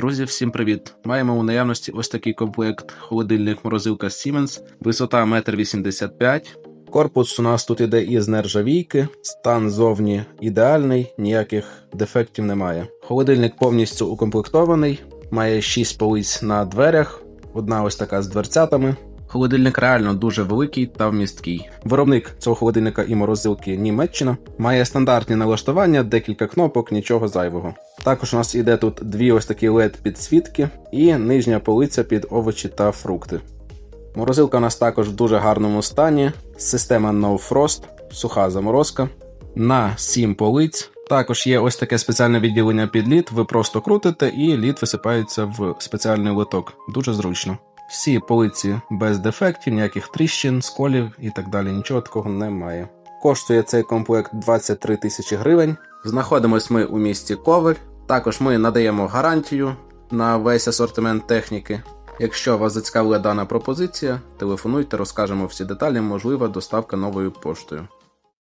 Друзі, всім привіт! Маємо у наявності ось такий комплект холодильник морозилка Siemens, висота 1,85 м. Корпус у нас тут іде із нержавійки, стан зовні ідеальний, ніяких дефектів немає. Холодильник повністю укомплектований, має 6 полиць на дверях, одна ось така з дверцятами. Холодильник реально дуже великий та вмісткий. Виробник цього холодильника і морозилки Німеччина має стандартні налаштування, декілька кнопок, нічого зайвого. Також у нас іде тут дві ось такі LED підсвітки і нижня полиця під овочі та фрукти. Морозилка у нас також в дуже гарному стані. Система No Frost, суха заморозка. На 7 полиць. Також є ось таке спеціальне відділення під лід. Ви просто крутите і лід висипається в спеціальний лоток. Дуже зручно. Всі полиці без дефектів, ніяких тріщин, сколів і так далі. Нічого такого немає. Коштує цей комплект 23 тисячі гривень. Знаходимось ми у місті Ковель. Також ми надаємо гарантію на весь асортимент техніки. Якщо вас зацікавила дана пропозиція, телефонуйте, розкажемо всі деталі, можлива доставка новою поштою.